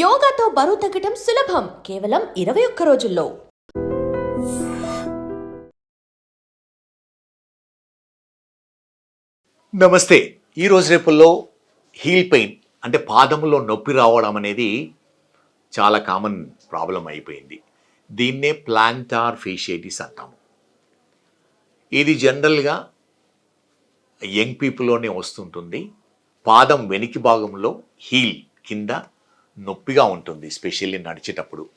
యోగాతో బరువు తగ్గటం సులభం. కేవలం ఇరవై ఒక్క రోజుల్లో. నమస్తే. ఈ రోజు రేపుల్లో హీల్ పెయిన్ అంటే పాదంలో నొప్పి రావడం అనేది చాలా కామన్ ప్రాబ్లం అయిపోయింది. దీన్నే ప్లాంటార్ ఫేషియటిస్ అంటాము. ఇది జనరల్గా యంగ్ పీపుల్లోనే వస్తుంటుంది. పాదం వెనికి భాగంలో హీల్ కింద నొప్పిగా ఉంటుంది స్పెషల్లీ నడిచేటప్పుడు.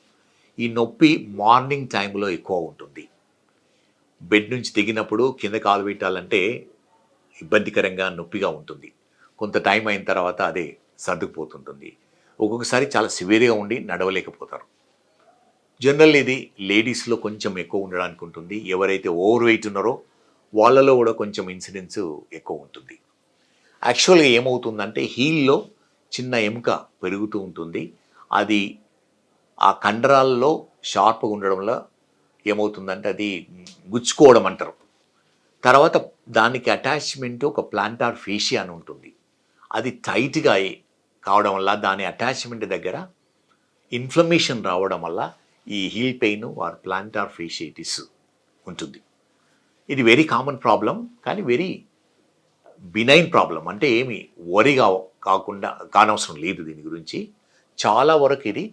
ఈ నొప్పి మార్నింగ్ టైంలో ఎక్కువ ఉంటుంది. బెడ్ నుంచి దిగినప్పుడు కింద కాలు పెట్టాలంటే ఇబ్బందికరంగా నొప్పిగా ఉంటుంది. కొంత టైం అయిన తర్వాత అదే సర్దుకుపోతుంటుంది. ఒక్కొక్కసారి చాలా సివియర్గా ఉండి నడవలేకపోతారు. జనరల్ ఇది లేడీస్లో కొంచెం ఎక్కువ ఉండడానికి ఉంటుంది. ఎవరైతే ఓవర్ వెయిట్ ఉన్నారో వాళ్ళలో కూడా కొంచెం ఇన్సిడెన్స్ ఎక్కువ ఉంటుంది. యాక్చువల్గా ఏమవుతుందంటే హీల్లో చిన్న ఎముక పెరుగుతూ ఉంటుంది. అది ఆ కండరాల్లో షార్ప్గా ఉండడంలో ఏమవుతుందంటే అది గుచ్చుకోవడం అంటారు. తర్వాత దానికి అటాచ్మెంట్ ఒక ప్లాంటార్ ఫేషియా అని ఉంటుంది. అది టైట్గా కావడం వల్ల దాని అటాచ్మెంట్ దగ్గర ఇన్ఫ్లమేషన్ రావడం వల్ల ఈ heel pain or plantar fasciitis ఉంటుంది. ఇది వెరీ కామన్ ప్రాబ్లం కానీ వెరీ బినైన్ ప్రాబ్లం అంటే ఏమి వరిగా కాకుండా కానవసరం లేదు దీని గురించి. చాలా వరకు ఇది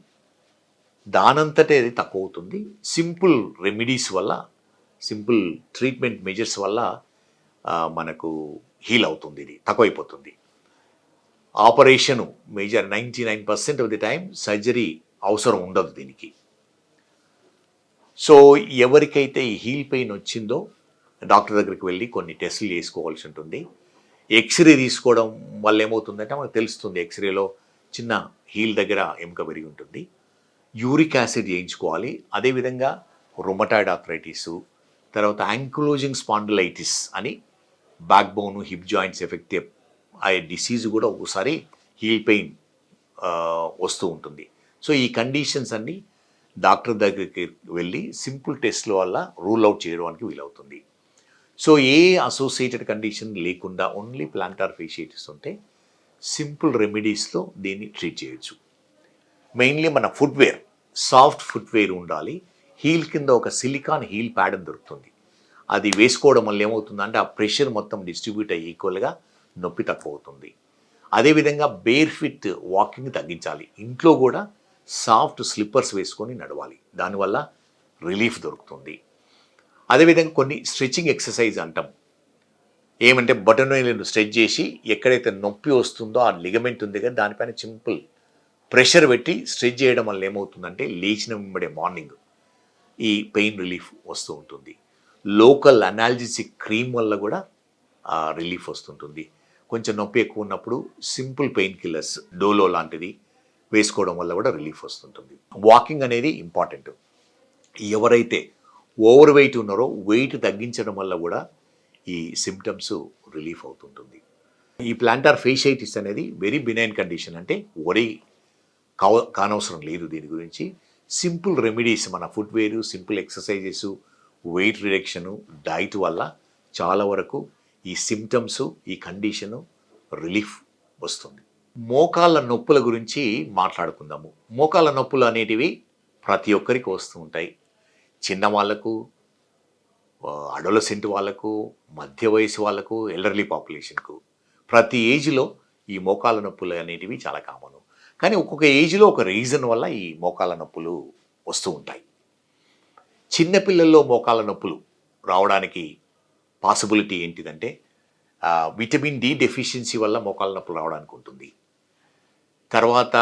దానంతటే అది తక్కువ అవుతుంది సింపుల్ రెమెడీస్ వల్ల సింపుల్ ట్రీట్మెంట్ మెజర్స్ వల్ల మనకు హీల్ అవుతుంది ఇది తక్కువైపోతుంది. Operation major ninety nine percent of the time surgery అవసరం ఉండదు దీనికి. సో ఎవరికైతే ఈ హీల్ పెయిన్ వచ్చిందో డాక్టర్ దగ్గరికి వెళ్ళి కొన్ని టెస్టులు చేసుకోవాల్సి ఉంటుంది. ఎక్స్రే తీసుకోవడం వల్ల ఏమవుతుందంటే మనకు తెలుస్తుంది ఎక్స్రేలో చిన్న హీల్ దగ్గర ఎముక పెరిగి ఉంటుంది. యూరిక్ యాసిడ్ చేయించుకోవాలి అదేవిధంగా రొమటాయిడ్ ఆథరైటిస్ తర్వాత యాంక్లోజింగ్ స్పాండిలైటిస్ అని back bone hip joints effect ఆ డిసీజ్ కూడా ఒకసారి హీల్ పెయిన్ వస్తూ ఉంటుంది. సో ఈ కండిషన్స్ అన్నీ డాక్టర్ దగ్గరికి వెళ్ళి సింపుల్ టెస్ట్ల వల్ల రూల్ అవుట్ చేయడానికి వీలవుతుంది. సో ఏ అసోసియేటెడ్ కండిషన్ లేకుండా ఓన్లీ ప్లాంటార్ ఫేషియటిస్ ఉంటే సింపుల్ రెమెడీస్లో దీన్ని ట్రీట్ చేయొచ్చు. మెయిన్లీ మన ఫుట్వేర్ సాఫ్ట్ ఫుట్వేర్ ఉండాలి. హీల్ కింద ఒక సిలికాన్ హీల్ ప్యాడ్ దొరుకుతుంది. అది వేసుకోవడం వల్ల ఏమవుతుందంటే ఆ ప్రెషర్ మొత్తం డిస్ట్రిబ్యూట్ అయ్యి ఈక్వల్గా నొప్పి తక్కువ అవుతుంది అదేవిధంగా బేర్ ఫిట్ వాకింగ్ తగ్గించాలి. ఇంట్లో కూడా సాఫ్ట్ స్లిప్పర్స్ వేసుకొని నడవాలి. దానివల్ల రిలీఫ్ దొరుకుతుంది. అదేవిధంగా కొన్ని స్ట్రెచ్చింగ్ ఎక్సర్సైజ్ అంటాం. ఏమంటే బటన్ వేలను స్ట్రెచ్ చేసి ఎక్కడైతే నొప్పి వస్తుందో ఆ లిగమెంట్ ఉంది కదా దానిపైన సింపుల్ ప్రెషర్ పెట్టి స్ట్రెచ్ చేయడం వల్ల ఏమవుతుందంటే లేచిన వెంబడే మార్నింగ్ ఈ పెయిన్ రిలీఫ్ వస్తూ ఉంటుంది. లోకల్ అనాలజిసిక్ క్రీమ్ వల్ల కూడా రిలీఫ్ వస్తుంటుంది. కొంచెం నొప్పి ఎక్కువ ఉన్నప్పుడు సింపుల్ పెయిన్ కిల్లర్స్ డోలో లాంటిది వేసుకోవడం వల్ల కూడా రిలీఫ్ వస్తుంటుంది. వాకింగ్ అనేది ఇంపార్టెంట్. ఎవరైతే ఓవర్ వెయిట్ ఉన్నారో వెయిట్ తగ్గించడం వల్ల కూడా ఈ సిమ్టమ్స్ రిలీఫ్ అవుతుంటుంది. ఈ ప్లాంటార్ ఫేషైటిస్ అనేది వెరీ బినైన్ కండిషన్ అంటే వరి కావ కానవసరం లేదు దీని గురించి. సింపుల్ రెమెడీస్ మన footwear simple exercises weight reduction diet వల్ల చాలా వరకు ఈ సిమ్టమ్స్ ఈ కండిషను రిలీఫ్ వస్తుంది. మోకాళ్ళ నొప్పుల గురించి మాట్లాడుకుందాము. మోకాళ్ళ నొప్పులు అనేటివి ప్రతి ఒక్కరికి వస్తూ ఉంటాయి. చిన్న వాళ్ళకు అడోలసెంట్ వాళ్ళకు మధ్య వయసు వాళ్ళకు ఎల్డర్లీ పాపులేషన్కు ప్రతి ఏజ్లో ఈ మోకాల నొప్పులు అనేటివి చాలా కామను. కానీ ఒక్కొక్క ఏజ్లో ఒక రీజన్ వల్ల ఈ మోకాల నొప్పులు వస్తూ ఉంటాయి. చిన్నపిల్లల్లో మోకాల నొప్పులు రావడానికి పాసిబిలిటీ ఏంటిదంటే విటమిన్ డి డెఫిషియన్సీ వల్ల మోకాల నొప్పులు రావడానికి ఉంటుంది. తర్వాత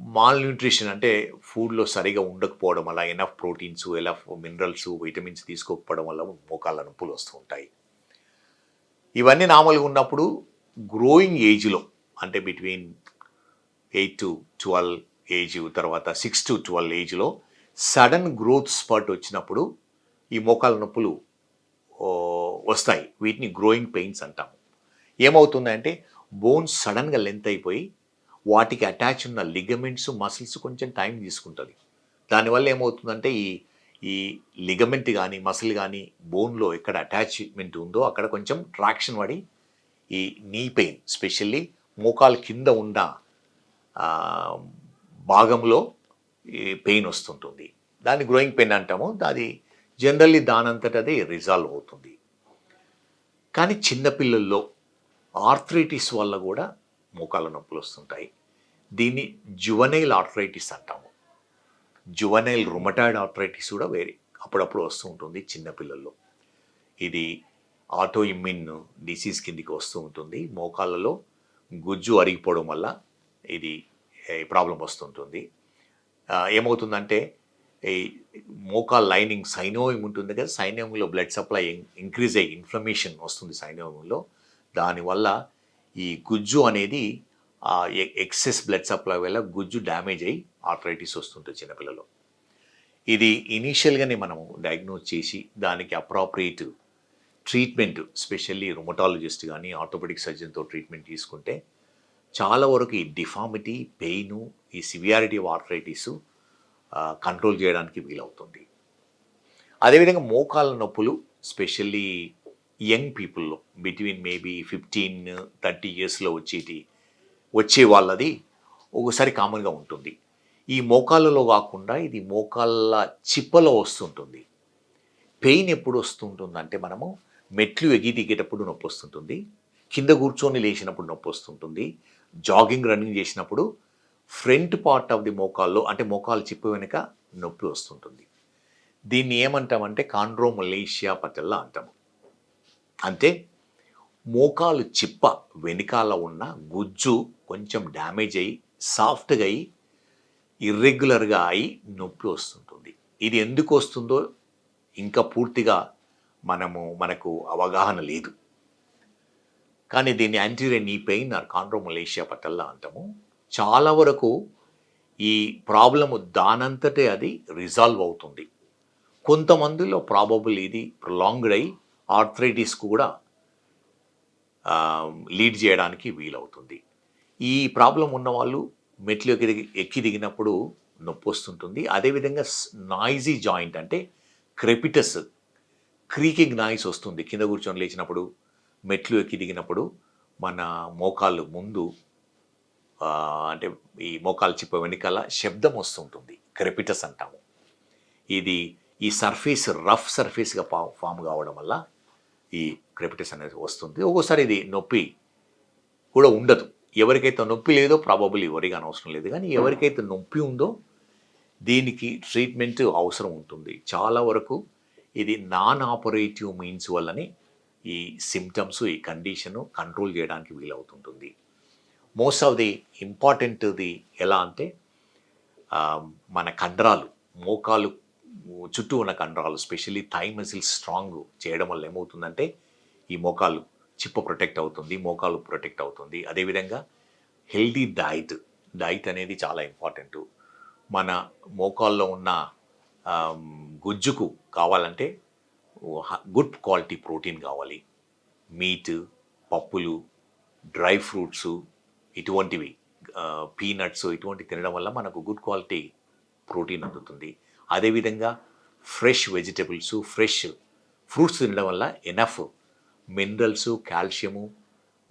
మాల్ న్యూట్రిషన్ అంటే ఫుడ్లో సరిగా ఉండకపోవడం వల్ల enough proteins enough minerals vitamins తీసుకోకపోవడం వల్ల మోకాళ్ళ నొప్పులు వస్తూ ఉంటాయి. ఇవన్నీ నార్మల్గా ఉన్నప్పుడు గ్రోయింగ్ ఏజ్లో అంటే between eight to twelve age తర్వాత సిక్స్ టు ట్వెల్వ్ ఏజ్లో సడన్ గ్రోత్ స్పర్ట్ వచ్చినప్పుడు ఈ మోకాళ్ళ నొప్పులు వస్తాయి. వీటిని గ్రోయింగ్ పెయిన్స్ అంటాము. ఏమవుతుందంటే బోన్స్ సడన్గా లెంత్ అయిపోయి వాటికి అటాచ్ ఉన్న లిగమెంట్స్ మసిల్స్ కొంచెం టైం తీసుకుంటుంది. దానివల్ల ఏమవుతుందంటే ఈ ఈ లిగమెంట్ కానీ మసిల్ కానీ బోన్లో ఎక్కడ అటాచ్మెంట్ ఉందో అక్కడ కొంచెం ట్రాక్షన్ పడి ఈ నీ పెయిన్ స్పెషల్లీ మోకాలు కింద ఉన్న భాగంలో ఈ పెయిన్ వస్తుంటుంది. దాన్ని గ్రోయింగ్ పెయిన్ అంటాము. అది జనరల్లీ దానంతట అది రిజాల్వ్ అవుతుంది. కానీ చిన్నపిల్లల్లో ఆర్థరైటిస్ వల్ల కూడా మోకాళ్ళ నొప్పులు వస్తుంటాయి. దీన్ని జువనైల్ ఆర్థరైటిస్ అంటాము. జువనైల్ రుమటాయిడ్ ఆర్థరైటిస్ కూడా వేరే అప్పుడప్పుడు వస్తూ ఉంటుంది చిన్నపిల్లల్లో ఇది ఆటో ఇమ్యూన్ డిసీజ్ కిందికి వస్తూ ఉంటుంది. మోకాళ్ళలో గుజ్జు అరిగిపోవడం వల్ల ఇది ప్రాబ్లం వస్తుంటుంది. ఏమవుతుందంటే ఈ మోకాల్ లైనింగ్ సైనోయం ఉంటుంది కదా సైనోయంలో బ్లడ్ సప్లై ఇంక్రీజ్ అయ్యి ఇన్ఫ్లమేషన్ వస్తుంది సైనోయంలో దానివల్ల ఈ గుజ్జు అనేది ఆ ఎక్సెస్ బ్లడ్ సప్లై వల్ల గుజ్జు డ్యామేజ్ అయ్యి ఆర్థరైటిస్ వస్తుంటుంది చిన్నపిల్లలు. ఇది ఇనీషియల్గానే మనము డయాగ్నోజ్ చేసి దానికి అప్రాప్రియేట్ ట్రీట్మెంట్ స్పెషల్లీ రుమటాలజిస్ట్ కానీ ఆర్థోపెడిక్ సర్జన్తో ట్రీట్మెంట్ తీసుకుంటే చాలా వరకు ఈ డిఫామిటీ పెయిన్ ఈ సివియారిటీ ఆఫ్ ఆర్థరైటిస్ కంట్రోల్ చేయడానికి వీలవుతుంది. అదేవిధంగా మోకాళ్ళ నొప్పులు స్పెషల్లీ యంగ్ పీపుల్లో బిట్వీన్ మేబీ ఫిఫ్టీన్ థర్టీ ఇయర్స్లో వచ్చేటి వచ్చే వాళ్ళది ఒకసారి కామన్గా ఉంటుంది. ఈ మోకాళ్ళలో కాకుండా ఇది మోకాళ్ళ చిప్పలో వస్తుంటుంది. పెయిన్ ఎప్పుడు వస్తుంటుంది అంటే మనము మెట్లు ఎగి దిగేటప్పుడు నొప్పి వస్తుంటుంది. కింద కూర్చొని లేచినప్పుడు నొప్పి వస్తుంటుంది. జాగింగ్ రన్నింగ్ చేసినప్పుడు ఫ్రంట్ పార్ట్ ఆఫ్ ది మోకాల్లో అంటే మోకాలు చిప్ప వెనుక నొప్పి వస్తుంటుంది. దీన్ని ఏమంటామంటే కాండ్రోమలేషియా పటల్లా అంటాము. అంటే మోకాలు చిప్ప వెనకాల ఉన్న గుజ్జు కొంచెం డ్యామేజ్ అయ్యి సాఫ్ట్గా అయ్యి ఇర్రెగ్యులర్గా అయి నొప్పి వస్తుంటుంది. ఇది ఎందుకు వస్తుందో ఇంకా పూర్తిగా మనము మనకు అవగాహన లేదు. కానీ దీన్ని యాంటీరియర్ నీ పెయిన్ ఆర్ కాండ్రోమలేషియా పట్టల్లా అంటాము. చాలా వరకు ఈ ప్రాబ్లము దానంతటే అది రిజాల్వ్ అవుతుంది. కొంతమందిలో ప్రాబబుల్ ఇది ప్రొలాంగ్డ్ అయ్యి ఆర్థరైటిస్ కూడా లీడ్ చేయడానికి వీలవుతుంది. ఈ ప్రాబ్లం ఉన్నవాళ్ళు మెట్లు ఎక్కి దిగి ఎక్కి దిగినప్పుడు నొప్పి వస్తుంటుంది. అదేవిధంగా నాయిజీ జాయింట్ అంటే క్రెపిటస్ క్రీకింగ్ నాయిస్ వస్తుంది. కింద కూర్చొని లేచినప్పుడు మెట్లు ఎక్కి దిగినప్పుడు మన మోకాళ్ళు ముందు అంటే ఈ మోకాలు చిప్ప వెనకాల శబ్దం వస్తుంటుంది. క్రెపిటస్ అంటాము. ఇది ఈ సర్ఫేస్ రఫ్ సర్ఫేస్గా ఫామ్ కావడం వల్ల ఈ క్రెపిటస్ అనేది వస్తుంది. ఒక్కోసారి ఇది నొప్పి కూడా ఉండదు. ఎవరికైతే నొప్పి లేదో ప్రాబబుల్ ఎవరికి అనవసరం లేదు. కానీ ఎవరికైతే నొప్పి ఉందో దీనికి ట్రీట్మెంట్ అవసరం ఉంటుంది. చాలా వరకు ఇది నాన్ ఆపరేటివ్ మీన్స్ వల్లనే ఈ సిమ్టమ్స్ ఈ కండిషను కంట్రోల్ చేయడానికి వీలవుతుంటుంది. మోస్ట్ ఆఫ్ ది ఇంపార్టెంట్ది ఎలా అంటే మన కండరాలు మోకాలు చుట్టూ ఉన్న కండరాలు స్పెషల్లీ థై స్ట్రాంగ్ చేయడం వల్ల ఏమవుతుందంటే ఈ మోకాలు చిప్ప ప్రొటెక్ట్ అవుతుంది మోకాలు ప్రొటెక్ట్ అవుతుంది. అదేవిధంగా హెల్దీ డైట్ డైట్ అనేది చాలా ఇంపార్టెంట్. మన మోకాల్లో ఉన్న గుజ్జుకు కావాలంటే గుడ్ క్వాలిటీ ప్రోటీన్ కావాలి. మీట్ పప్పులు డ్రై ఫ్రూట్స్ ఇటువంటివి పీనట్స్ ఇటువంటి తినడం వల్ల మనకు గుడ్ క్వాలిటీ ప్రోటీన్ అందుతుంది. అదేవిధంగా ఫ్రెష్ వెజిటబుల్స్ ఫ్రెష్ ఫ్రూట్స్ తినడం వల్ల ఎనఫ్ మినరల్స్ కాల్షియము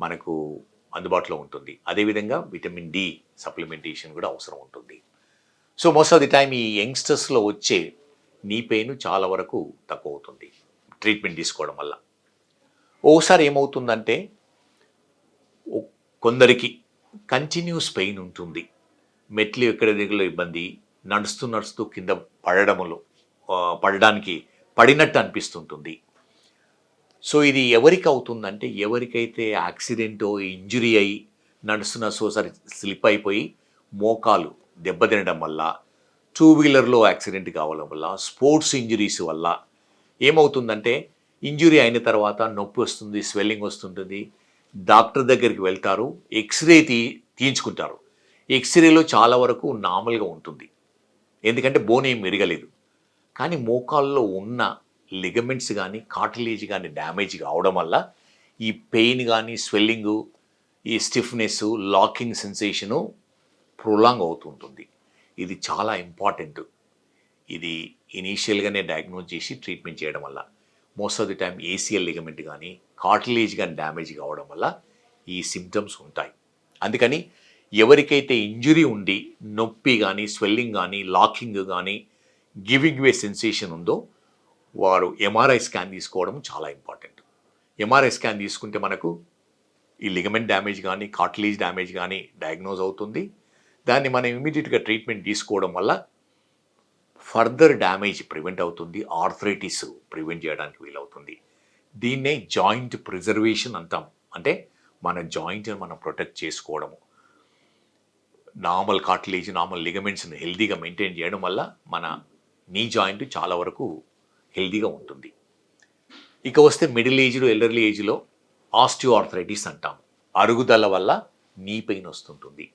మనకు అందుబాటులో ఉంటుంది. అదేవిధంగా విటమిన్ డి సప్లిమెంటేషన్ కూడా అవసరం ఉంటుంది. So most of the time ఈ యంగ్స్టర్స్లో వచ్చే నీ పెయిన్ చాలా వరకు తక్కువ అవుతుంది ట్రీట్మెంట్ తీసుకోవడం వల్ల. ఓసారి ఏమవుతుందంటే కొందరికి కంటిన్యూస్ పెయిన్ ఉంటుంది. మెట్లు ఎక్కడ దిగులో ఇబ్బంది నడుస్తూ నడుస్తూ కింద పడడములో పడడానికి పడినట్టు అనిపిస్తుంటుంది. సో ఇది ఎవరికి అవుతుందంటే ఎవరికైతే యాక్సిడెంటో ఇంజురీ అయి నడుస్తున్న సోసారి స్లిప్ అయిపోయి మోకాలు దెబ్బతినడం వల్ల టూ వీలర్లో యాక్సిడెంట్ కావడం వల్ల స్పోర్ట్స్ ఇంజురీస్ వల్ల ఏమవుతుందంటే ఇంజురీ అయిన తర్వాత నొప్పి వస్తుంది స్వెల్లింగ్ వస్తుంటుంది డాక్టర్ దగ్గరికి వెళ్తారు ఎక్స్రే తీ తీయించుకుంటారు. ఎక్స్రేలో చాలా వరకు నార్మల్గా ఉంటుంది. ఎందుకంటే బోన్ ఏం మెరగలేదు కానీ మోకాల్లో ఉన్న లిగమెంట్స్ కానీ కార్టిలేజ్ కానీ డ్యామేజ్ కావడం వల్ల ఈ పెయిన్ కానీ స్వెల్లింగు ఈ స్టిఫ్నెస్ లాకింగ్ సెన్సేషను ప్రొలాంగ్ అవుతుంటుంది. ఇది చాలా ఇంపార్టెంట్. ఇది ఇనీషియల్గానే డయాగ్నోజ్ చేసి ట్రీట్మెంట్ చేయడం వల్ల. Most of the time ACL ligament కానీ కార్టిలేజ్ కానీ డ్యామేజ్ కావడం వల్ల ఈ సిమ్టమ్స్ ఉంటాయి. అందుకని ఎవరికైతే ఇంజురీ ఉండి నొప్పి కానీ స్వెల్లింగ్ కానీ లాకింగ్ కానీ గివింగ్ వే సెన్సేషన్ ఉందో వారు ఎంఆర్ఐ స్కాన్ తీసుకోవడం చాలా ఇంపార్టెంట్ ఎంఆర్ఐ స్కాన్ తీసుకుంటే మనకు ఈ లిగమెంట్ డ్యామేజ్ కానీ కార్టిలేజ్ డ్యామేజ్ కానీ డయాగ్నోజ్ అవుతుంది. దాన్ని మనం ఇమీడియట్గా ట్రీట్మెంట్ తీసుకోవడం వల్ల ఫర్దర్ డ్యామేజ్ ప్రివెంట్ అవుతుంది. ఆర్థరైటిస్ ప్రివెంట్ చేయడానికి వీలవుతుంది. దీన్నే జాయింట్ ప్రిజర్వేషన్ అంటాం. అంటే మన జాయింట్ని మనం ప్రొటెక్ట్ చేసుకోవడము. నార్మల్ కార్టిలేజ్ నార్మల్ లిగమెంట్స్ని హెల్దీగా మెయింటైన్ చేయడం వల్ల మన నీ జాయింట్ చాలా వరకు హెల్దీగా ఉంటుంది. ఇక వస్తే మిడిల్ ఏజ్లో ఎల్డర్లీ ఏజ్లో ఆస్టియోఆర్థరైటిస్ అంటాం. అరుగుదల వల్ల నీ పెయిన్ వస్తుంటుంది.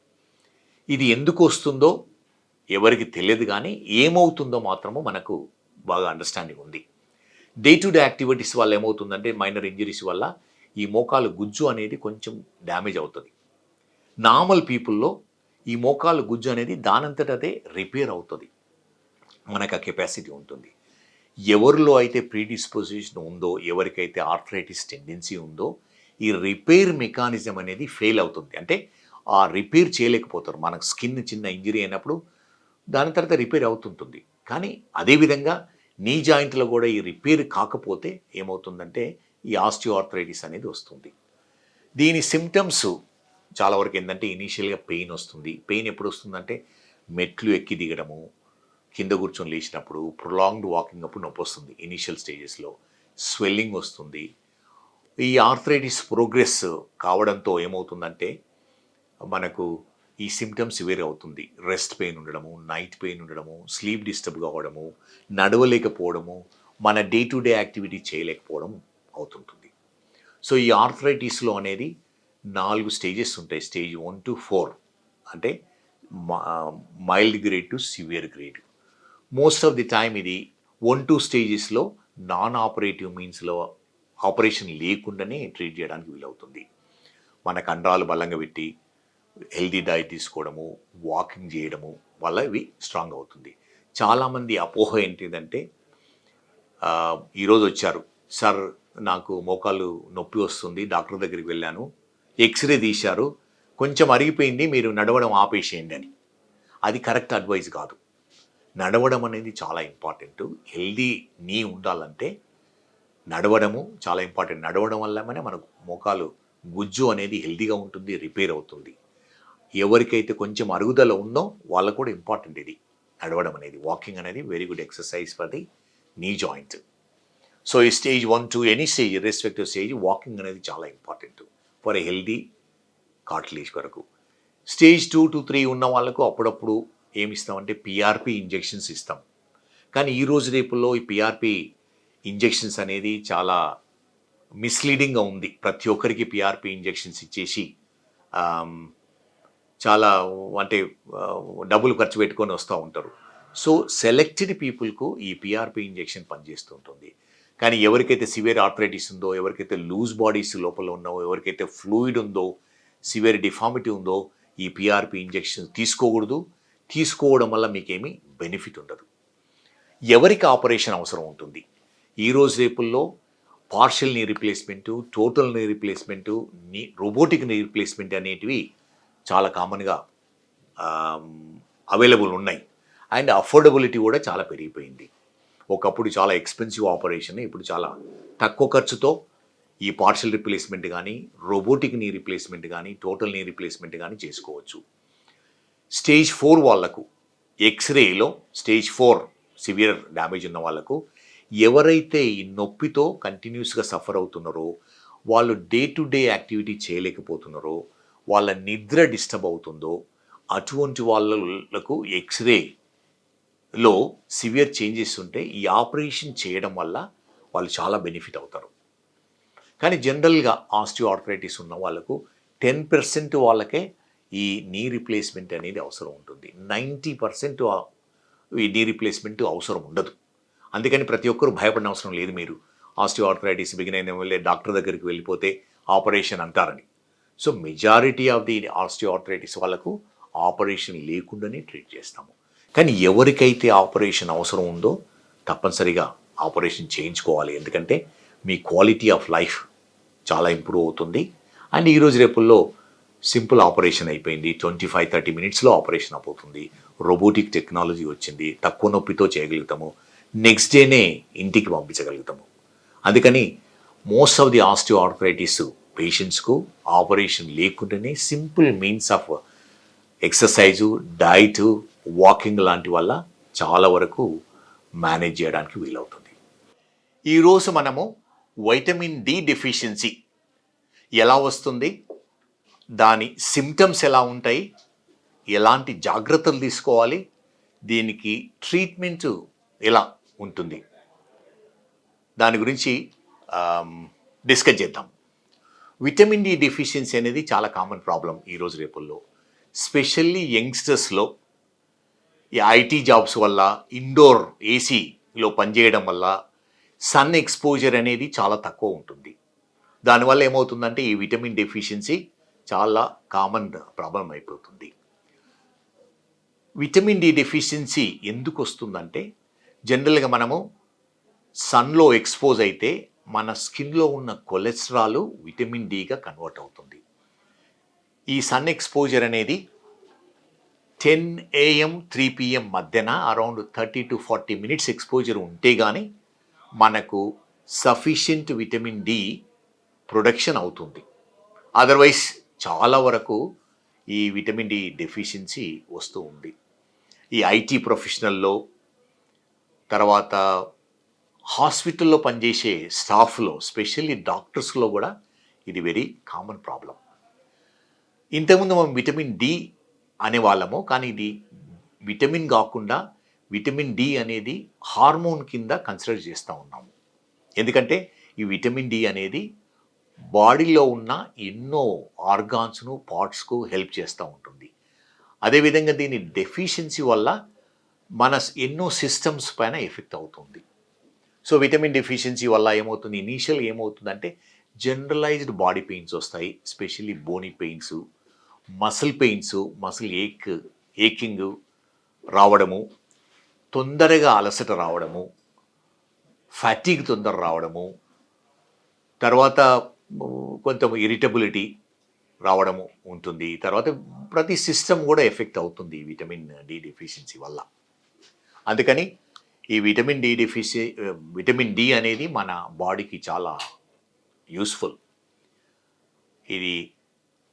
ఇది ఎందుకు వస్తుందో ఎవరికి తెలియదు కానీ ఏమవుతుందో మాత్రము మనకు బాగా అండర్స్టాండింగ్ ఉంది. డే టు డే యాక్టివిటీస్ వల్ల ఏమవుతుందంటే మైనర్ ఇంజరీస్ వల్ల ఈ మోకాలు గుజ్జు అనేది కొంచెం డ్యామేజ్ అవుతుంది. నార్మల్ పీపుల్లో ఈ మోకాలు గుజ్జు అనేది దానంతటదే రిపేర్ అవుతుంది. మనకు ఆ కెపాసిటీ ఉంటుంది. ఎవరిలో అయితే ప్రీడిస్పోజిషన్ ఉందో ఎవరికైతే ఆర్థరైటిస్ టెండెన్సీ ఉందో ఈ రిపేర్ మెకానిజం అనేది ఫెయిల్ అవుతుంది. అంటే ఆ రిపేర్ చేయలేకపోతారు. మనకు స్కిన్ చిన్న ఇంజరీ అయినప్పుడు దాని తర్వాత రిపేర్ అవుతుంటుంది. కానీ అదేవిధంగా నీ జాయింట్లో కూడా ఈ రిపేర్ కాకపోతే ఏమవుతుందంటే ఈ ఆస్టియో ఆర్థరైటిస్ అనేది వస్తుంది. దీని సిమ్టమ్స్ చాలా వరకు ఏంటంటే ఇనీషియల్గా పెయిన్ వస్తుంది. పెయిన్ ఎప్పుడు వస్తుందంటే మెట్లు ఎక్కి దిగడము కింద కూర్చొని లేచినప్పుడు ప్రొలాంగ్డ్ వాకింగ్ అప్పుడు నొప్పి వస్తుంది ఇనీషియల్ స్టేజెస్లో స్వెల్లింగ్ వస్తుంది. ఈ ఆర్థరైటిస్ ప్రోగ్రెస్ కావడంతో ఏమవుతుందంటే మనకు ఈ సిమ్టమ్స్ వేరే అవుతుంది. రెస్ట్ పెయిన్ ఉండడము నైట్ పెయిన్ ఉండడము స్లీప్ డిస్టర్బ్ కావడము నడవలేకపోవడము మన డే టు డే యాక్టివిటీ చేయలేకపోవడం అవుతుంటుంది. సో ఈ ఆర్థరైటిస్లో అనేది నాలుగు స్టేజెస్ ఉంటాయి. Stage one two four. అంటే mild grade to severe grade. Most of the time ఇది వన్ టూ స్టేజెస్లో నాన్ ఆపరేటివ్ మీన్స్లో ఆపరేషన్ లేకుండానే ట్రీట్ చేయడానికి వీలవుతుంది. మన కండరాలు బలంగా పెట్టి హెల్దీ డైట్ తీసుకోవడము వాకింగ్ చేయడము వల్ల ఇవి స్ట్రాంగ్ అవుతుంది. చాలామంది అపోహ ఏంటిదంటే ఈరోజు వచ్చారు. సార్ నాకు మోకాలు నొప్పి వస్తుంది. డాక్టర్ దగ్గరికి వెళ్ళాను. ఎక్స్రే తీశారు. కొంచెం అరిగిపోయింది మీరు నడవడం ఆపేసేయండి అని. అది కరెక్ట్ అడ్వైజ్ కాదు. నడవడం అనేది చాలా ఇంపార్టెంట్. హెల్దీ నీ ఉండాలంటే నడవడము చాలా ఇంపార్టెంట్. నడవడం వల్లనే మనకు మోకాలు గుజ్జు అనేది హెల్దీగా ఉంటుంది రిపేర్ అవుతుంది. ఎవరికైతే కొంచెం అరుగుదల ఉందో వాళ్ళకు కూడా ఇంపార్టెంట్ ఇది. నడవడం అనేది వాకింగ్ అనేది very good exercise for the knee joint so ఈ stage one to any stage respective stage walking అనేది చాలా important. For a healthy cartilage వరకు స్టేజ్ టూ టు త్రీ ఉన్న వాళ్ళకు అప్పుడప్పుడు ఏమి ఇస్తామంటే పిఆర్పి ఇంజెక్షన్స్ ఇస్తాం. కానీ ఈ రోజు రేపుల్లో ఈ పిఆర్పి ఇంజెక్షన్స్ అనేది చాలా మిస్లీడింగ్గా ఉంది. ప్రతి ఒక్కరికి పిఆర్పి ఇంజెక్షన్స్ ఇచ్చేసి చాలా అంటే డబ్బులు ఖర్చు పెట్టుకొని వస్తూ ఉంటారు. సో సెలెక్టెడ్ పీపుల్కు ఈ పిఆర్పి ఇంజెక్షన్ పనిచేస్తుంటుంది కానీ ఎవరికైతే సివియర్ ఆర్థరైటిస్ ఉందో ఎవరికైతే లూజ్ బాడీస్ లోపల ఉన్నో ఎవరికైతే ఫ్లూయిడ్ ఉందో సివియర్ డిఫార్మిటీ ఉందో ఈ పిఆర్పి ఇంజెక్షన్ తీసుకోకూడదు. తీసుకోవడం వల్ల మీకేమీ బెనిఫిట్ ఉండదు. ఎవరికి ఆపరేషన్ అవసరం ఉంటుంది? ఈ రోజు రేపుల్లో partial knee replacement total knee replacement knee robotic knee replacement అనేటివి చాలా కామన్గా అవైలబుల్ ఉన్నాయి. అండ్ అఫోర్డబిలిటీ కూడా చాలా పెరిగిపోయింది. ఒకప్పుడు చాలా ఎక్స్పెన్సివ్ ఆపరేషన్ ఇప్పుడు చాలా తక్కువ ఖర్చుతో ఈ పార్షల్ రిప్లేస్మెంట్ కానీ రోబోటిక్ నీ రిప్లేస్మెంట్ కానీ టోటల్ నీ రిప్లేస్మెంట్ కానీ చేసుకోవచ్చు. స్టేజ్ ఫోర్ వాళ్ళకు ఎక్స్రేలో స్టేజ్ ఫోర్ సివియర్ డ్యామేజ్ ఉన్న వాళ్ళకు ఎవరైతే ఈ నొప్పితో కంటిన్యూస్గా సఫర్ అవుతున్నారో వాళ్ళు డే టు డే యాక్టివిటీ చేయలేకపోతున్నారో వాళ్ళ నిద్ర డిస్టర్బ్ అవుతుందో అటువంటి వాళ్ళకు ఎక్స్రే లో సివియర్ చేంజెస్ ఉంటే ఈ ఆపరేషన్ చేయడం వల్ల వాళ్ళు చాలా బెనిఫిట్ అవుతారు. కానీ జనరల్గా ఆస్టియోఆర్థరైటిస్ ఉన్న వాళ్ళకు టెన్ పర్సెంట్ వాళ్ళకే ఈ నీ రిప్లేస్మెంట్ అనేది అవసరం ఉంటుంది. నైంటీ పర్సెంట్ ఈ నీ రిప్లేస్మెంట్ అవసరం ఉండదు. అందుకని ప్రతి ఒక్కరు భయపడిన అవసరం లేదు మీరు. ఆస్టియోఆర్థరైటిస్ బిగిన్ అయిన వెళ్ళే డాక్టర్ దగ్గరికి వెళ్ళిపోతే ఆపరేషన్ అంటారని. So majority of the osteoarthritis వాళ్ళకు ఆపరేషన్ లేకుండానే ట్రీట్ చేస్తాము. కానీ ఎవరికైతే ఆపరేషన్ అవసరం ఉందో తప్పనిసరిగా ఆపరేషన్ చేయించుకోవాలి. ఎందుకంటే మీ క్వాలిటీ ఆఫ్ లైఫ్ చాలా ఇంప్రూవ్ అవుతుంది. అండ్ ఈరోజు రేపుల్లో సింపుల్ ఆపరేషన్ అయిపోయింది. ట్వంటీ ఫైవ్ థర్టీ మినిట్స్లో ఆపరేషన్ అయిపోతుంది. రోబోటిక్ టెక్నాలజీ వచ్చింది. తక్కువ నొప్పితో చేయగలుగుతాము. నెక్స్ట్ డేనే ఇంటికి పంపించగలుగుతాము. అందుకని most of the osteo arthritis పేషెంట్స్కు operation లేకుండానే simple means of exercise diet walking లాంటి వల్ల చాలా వరకు మేనేజ్ చేయడానికి వీలవుతుంది. ఈరోజు మనము వైటమిన్ డి డెఫిషియన్సీ ఎలా వస్తుంది? దాని సిమ్టమ్స్ ఎలా ఉంటాయి? ఎలాంటి జాగ్రత్తలు తీసుకోవాలి? దీనికి ట్రీట్మెంట్ ఎలా ఉంటుంది? దాని గురించి డిస్కస్ చేద్దాం. విటమిన్ డి డెఫిషియన్సీ అనేది చాలా కామన్ ప్రాబ్లం ఈరోజు రేపుల్లో. స్పెషల్లీ యంగ్స్టర్స్లో ఈ ఐటీ జాబ్స్ వల్ల ఇండోర్ ఏసీలో పనిచేయడం వల్ల సన్ ఎక్స్పోజర్ అనేది చాలా తక్కువ ఉంటుంది. దానివల్ల ఏమవుతుందంటే ఈ విటమిన్ డెఫిషియన్సీ చాలా కామన్ ప్రాబ్లం అయిపోతుంది. విటమిన్ డి డెఫిషియన్సీ ఎందుకు వస్తుందంటే జనరల్గా మనము సన్లో ఎక్స్పోజ్ అయితే మన స్కిన్లో ఉన్న కొలెస్ట్రాల్ విటమిన్ డిగా కన్వర్ట్ అవుతుంది. ఈ సన్ ఎక్స్పోజర్ అనేది టెన్ ఏఎం త్రీ పిఎం మధ్యన around thirty to forty minutes exposure ఉంటే కానీ మనకు సఫిషియంట్ విటమిన్ డి ప్రొడక్షన్ అవుతుంది. అదర్వైజ్ చాలా వరకు ఈ విటమిన్ డి డెఫిషియన్సీ వస్తూ ఉంది. ఈ ఐటీ ప్రొఫెషనల్లో తర్వాత హాస్పిటల్లో పనిచేసే స్టాఫ్లో స్పెషల్లీ డాక్టర్స్లో కూడా ఇది వెరీ కామన్ ప్రాబ్లం ఇంతకుముందు మనం విటమిన్ డి అనేవాళ్ళము. కానీ ఇది విటమిన్ కాకుండా విటమిన్ డి అనేది హార్మోన్ కింద కన్సిడర్ చేస్తూ ఉన్నాము. ఎందుకంటే ఈ విటమిన్ డి అనేది బాడీలో ఉన్న ఎన్నో ఆర్గాన్స్ను పార్ట్స్కు హెల్ప్ చేస్తూ ఉంటుంది. అదేవిధంగా దీని డెఫిషియన్సీ వల్ల మన ఎన్నో సిస్టమ్స్ పైన ఎఫెక్ట్ అవుతుంది. సో విటమిన్ డెఫిషియన్సీ వల్ల ఏమవుతుంది? ఇనీషియల్ ఏమవుతుందంటే జనరలైజ్డ్ బాడీ పెయిన్స్ వస్తాయి. Specially bony pains. Muscle pains muscle ache aching రావడము తొందరగా అలసట రావడము ఫ్యాటిక్ తొందర రావడము తర్వాత కొంత ఇరిటబిలిటీ రావడము ఉంటుంది. తర్వాత ప్రతి సిస్టమ్ కూడా ఎఫెక్ట్ అవుతుంది విటమిన్ డి డెఫిషియన్సీ వల్ల. అందుకని ఈ vitamin D deficiency vitamin D అనేది మన బాడీకి చాలా యూస్ఫుల్. ఇది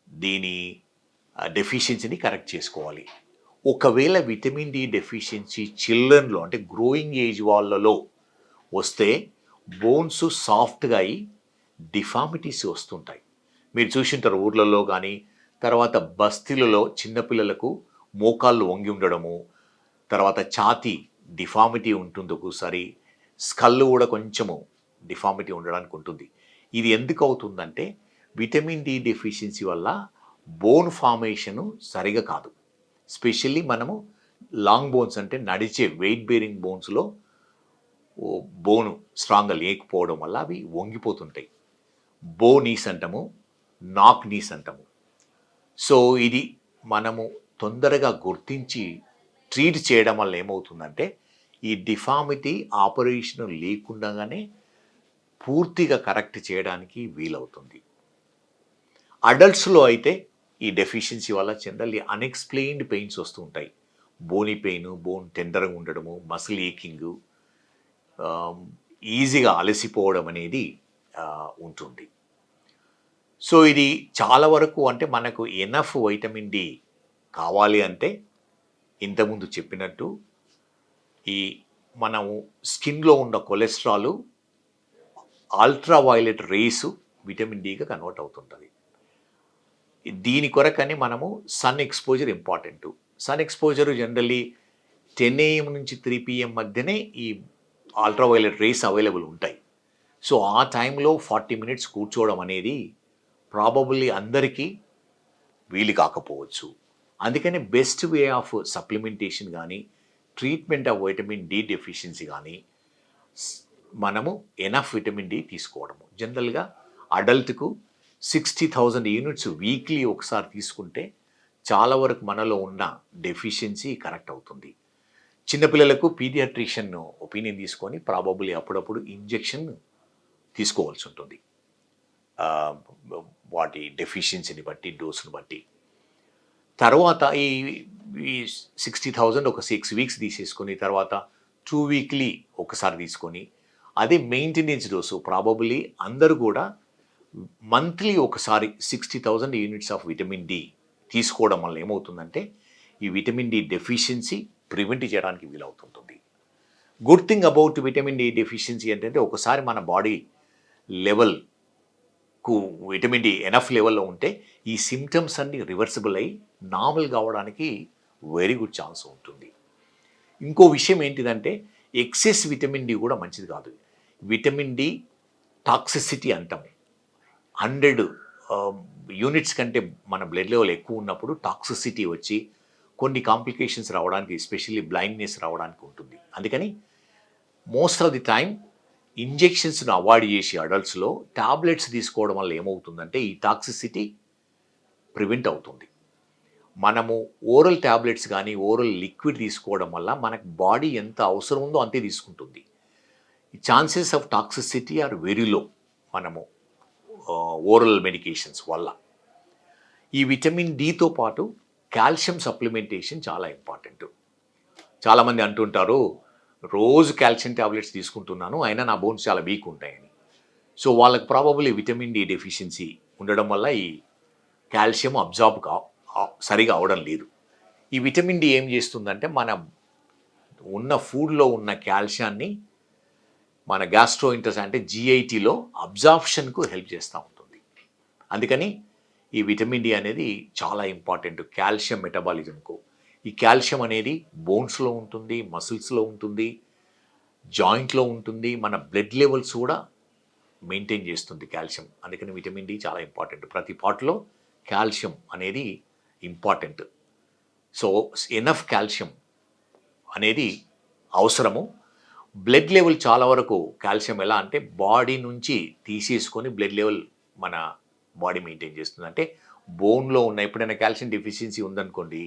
దీని డెఫిషియన్సీని కరెక్ట్ చేసుకోవాలి. ఒకవేళ విటమిన్ డి డెఫిషియన్సీ చిల్డ్రన్లో అంటే గ్రోయింగ్ ఏజ్ వాళ్ళలో వస్తే బోన్స్ సాఫ్ట్గా అయి డిఫామిటీస్ వస్తుంటాయి. మీరు చూసింటారు ఊర్లలో కానీ తర్వాత బస్తీలలో చిన్నపిల్లలకు మోకాళ్ళు వంగి ఉండడము తర్వాత ఛాతీ డిఫామిటీ ఉంటుంది ఒకసారి స్కల్లు కూడా కొంచెము డిఫామిటీ ఉండడానికి ఉంటుంది ఇది ఎందుకు అవుతుందంటే విటమిన్ డి డెఫిషియన్సీ వల్ల బోన్ ఫార్మేషను సరిగా కాదు. స్పెషల్లీ మనము లాంగ్ బోన్స్ అంటే నడిచే వెయిట్ బేరింగ్ బోన్స్లో బోను స్ట్రాంగ్గా లేకపోవడం వల్ల అవి వంగిపోతుంటాయి. బో నీస్ అంటాము నాక్ నీస్ అంటాము. సో ఇది మనము తొందరగా గుర్తించి ట్రీట్ చేయడం వల్ల ఏమవుతుందంటే ఈ డిఫామిటీ ఆపరేషన్ లేకుండానే పూర్తిగా కరెక్ట్ చేయడానికి వీలవుతుంది. అడల్ట్స్లో అయితే ఈ డెఫిషియన్సీ వల్ల జనరల్లీ అన్ఎక్స్ప్లెయిన్డ్ పెయిన్స్ వస్తూ ఉంటాయి. బోని పెయిన్ బోన్ టెండర్గా ఉండడము మసిల్ ఏకింగ్ ఈజీగా అలసిపోవడం అనేది uh, ఉంటుంది. సో ఇది చాలా వరకు అంటే మనకు ఎనఫ్ వైటమిన్ డి కావాలి అంటే ఇంతకుముందు చెప్పినట్టు ఈ మనము స్కిన్లో ఉన్న cholesterol ultra violet rays vitamin డిగా convert అవుతుంటుంది. దీని కొరకని మనము sun exposure important sun exposure generally ten AM నుంచి త్రీ పిఎం మధ్యనే ఈ అల్ట్రావైలెట్ రేస్ అవైలబుల్ ఉంటాయి. సో ఆ టైంలో ఫార్టీ మినిట్స్ కూర్చోవడం అనేది ప్రాబబుల్లీ అందరికీ వీలు కాకపోవచ్చు. అందుకని బెస్ట్ వే ఆఫ్ సప్లిమెంటేషన్ కానీ treatment of vitamin D deficiency కానీ మనము ఎనఫ్ విటమిన్ డి తీసుకోవడము. జనరల్గా అడల్ట్కు సిక్స్టీ థౌజండ్ యూనిట్స్ వీక్లీ ఒకసారి తీసుకుంటే చాలా వరకు మనలో ఉన్న డెఫిషియన్సీ కరెక్ట్ అవుతుంది. చిన్నపిల్లలకు పీడియాట్రిషియన్ ఒపీనియన్ తీసుకొని ప్రాబబుల్లీ అప్పుడప్పుడు ఇంజెక్షన్ తీసుకోవాల్సి ఉంటుంది. వాటి డెఫిషియన్సీని బట్టి డోస్ని బట్టి. తర్వాత ఈ ఈ సిక్స్టీ థౌజండ్ ఒక సిక్స్ వీక్స్ తీసేసుకొని తర్వాత టూ వీక్లీ ఒకసారి తీసుకొని అదే మెయింటెనెన్స్ డోసు ప్రాబబుల్లీ అందరూ కూడా మంత్లీ ఒకసారి sixty thousand units of vitamin D తీసుకోవడం వల్ల ఏమవుతుందంటే ఈ విటమిన్ డి డెఫిషియన్సీ ప్రివెంట్ చేయడానికి వీలవుతుంటుంది. Good thing about vitamin D deficiency ఏంటంటే ఒకసారి మన బాడీ లెవెల్కు విటమిన్ డి ఎనఫ్ లెవెల్లో ఉంటే ఈ సిమ్టమ్స్ అన్ని రివర్సిబుల్ అయ్యి నార్మల్ కావడానికి వెరీ గుడ్ ఛాన్స్ ఉంటుంది. ఇంకో విషయం ఏంటిదంటే ఎక్సెస్ విటమిన్ డి కూడా మంచిది కాదు. విటమిన్ డి టాక్సిసిటీ అంటాము. హండ్రెడ్ యూనిట్స్ కంటే మన బ్లడ్ లెవెల్ ఎక్కువ ఉన్నప్పుడు టాక్సిసిటీ వచ్చి కొన్ని కాంప్లికేషన్స్ రావడానికి ఎస్పెషల్లీ బ్లైండ్నెస్ రావడానికి ఉంటుంది. అందుకని మోస్ట్ ఆఫ్ ది టైం ఇంజెక్షన్స్ను అవాయిడ్ చేసి అడల్ట్స్లో టాబ్లెట్స్ తీసుకోవడం వల్ల ఏమవుతుందంటే ఈ టాక్సిసిటీ ప్రివెంట్ అవుతుంది. మనము ఓరల్ టాబ్లెట్స్ కానీ ఓరల్ లిక్విడ్ తీసుకోవడం వల్ల మనకు బాడీ ఎంత అవసరం ఉందో అంతే తీసుకుంటుంది. Chances of toxicity are very low మనము ఓరల్ మెడికేషన్స్ వల్ల. ఈ విటమిన్ డితో పాటు కాల్షియం సప్లిమెంటేషన్ చాలా ఇంపార్టెంట్ చాలామంది అంటుంటారు రోజు కాల్షియం టాబ్లెట్స్ తీసుకుంటున్నాను అయినా నా బోన్స్ చాలా వీక్ ఉంటాయని. సో వాళ్ళకి ప్రాబబుల్ విటమిన్ డి డెఫిషియన్సీ ఉండడం వల్ల ఈ కాల్షియం అబ్జార్బ్ కా సరిగా అవడం లేదు. ఈ విటమిన్ డి ఏం చేస్తుందంటే మన ఉన్న ఫుడ్లో ఉన్న కాల్షియాన్ని మన గ్యాస్ట్రో గ్యాస్ట్రోఇంటర్స్ అంటే జీఐటీలో అబ్జార్ప్షన్కు హెల్ప్ చేస్తూ ఉంటుంది. అందుకని ఈ విటమిన్ డి అనేది చాలా ఇంపార్టెంట్ కాల్షియం మెటబాలిజంకు ఈ కాల్షియం అనేది బోన్స్లో ఉంటుంది మసిల్స్లో ఉంటుంది జాయింట్లో ఉంటుంది మన బ్లడ్ లెవెల్స్ కూడా మెయింటైన్ చేస్తుంది కాల్షియం. అందుకని విటమిన్ డి చాలా ఇంపార్టెంట్ ప్రతి పాటలో కాల్షియం అనేది ఇంపార్టెంట్ సో ఎనఫ్ కాల్షియం అనేది అవసరము. బ్లడ్ లెవెల్ చాలా వరకు కాల్షియం ఎలా అంటే బాడీ నుంచి తీసేసుకొని బ్లడ్ లెవెల్ మన బాడీ మెయింటైన్ చేస్తుంది. అంటే బోన్లో ఉన్న ఎప్పుడైనా కాల్షియం డెఫిషియన్సీ ఉందనుకోండి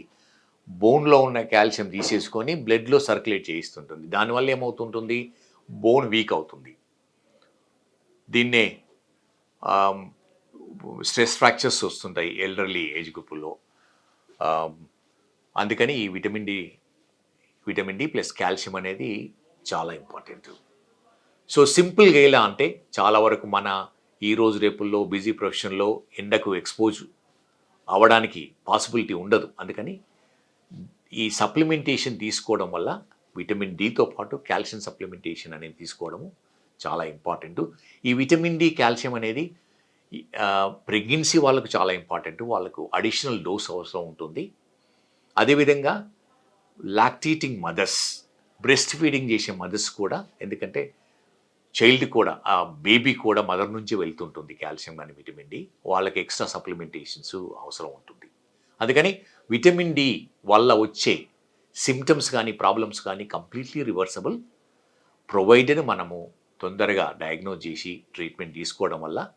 బోన్లో ఉన్న కాల్షియం తీసేసుకొని బ్లడ్లో సర్క్యులేట్ చేయిస్తుంటుంది. దానివల్ల ఏమవుతుంటుంది? బోన్ వీక్ అవుతుంది. దీన్నే స్ట్రెస్ ఫ్రాక్చర్స్ వస్తుంటాయి ఎల్డర్లీ ఏజ్ గ్రూపుల్లో. అందుకని ఈ vitamin D vitamin D plus calcium అనేది చాలా ఇంపార్టెంట్ సో సింపుల్గా ఎలా అంటే చాలా వరకు మన ఈ రోజు రేపుల్లో బిజీ ప్రొఫెషన్లో ఎండకు ఎక్స్పోజ్ అవ్వడానికి పాసిబిలిటీ ఉండదు. అందుకని ఈ సప్లిమెంటేషన్ తీసుకోవడం వల్ల విటమిన్ డితో పాటు కాల్షియం సప్లిమెంటేషన్ అనేది తీసుకోవడము చాలా ఇంపార్టెంట్ ఈ విటమిన్ డి కాల్షియం అనేది ప్రెగ్నెన్సీ వాళ్ళకు చాలా ఇంపార్టెంట్ వాళ్ళకు అడిషనల్ డోస్ అవసరం ఉంటుంది. అదేవిధంగా లాక్టీటింగ్ మదర్స్ బ్రెస్ట్ ఫీడింగ్ చేసే మదర్స్ కూడా ఎందుకంటే చైల్డ్ కూడా ఆ బేబీ కూడా మదర్ నుంచి వెళ్తుంటుంది కాల్షియం కానీ విటమిన్ డి. వాళ్ళకి ఎక్స్ట్రా సప్లిమెంటేషన్స్ అవసరం ఉంటుంది. అందుకని విటమిన్ డి వల్ల వచ్చే సిమ్టమ్స్ కానీ ప్రాబ్లమ్స్ కానీ కంప్లీట్లీ రివర్సబుల్. ప్రొవైడెడ్ మనము తొందరగా డయాగ్నోజ్ చేసి ట్రీట్మెంట్ తీసుకోవడం వల్ల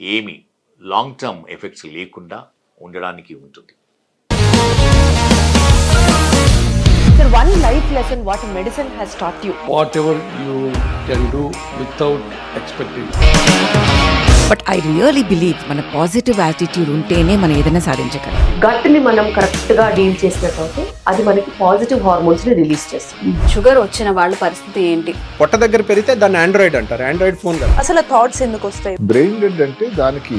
ఏమి లాంగ్ టర్మ్ ఎఫెక్ట్స్ లేకుండా ఉండడానికి ఉంటుంది. Sir, one life lesson what medicine has taught you. whatever you can do without expecting. But I really believe మన పాజిటివ్ యాటిట్యూడ్ ఉంటేనే మనం ఏదైనా సాధించగలం. గట్ని మనం కరెక్ట్గా డీల్ చేసినట్లయితే అది మనకి పాజిటివ్ హార్మోన్స్ని రిలీజ్ చేస్తుంది. షుగర్ వచ్చిన వాళ్ళ పరిస్థితి ఏంటి? పొట్ట దగ్గర పెరిగితే దాన్ని ఆండ్రాయిడ్ అంటారు ఆండ్రాయిడ్ ఫోన్ అసలు థాట్స్ ఎందుకు వస్తాయి? బ్రెయిన్ డెడ్ అంటే దానికి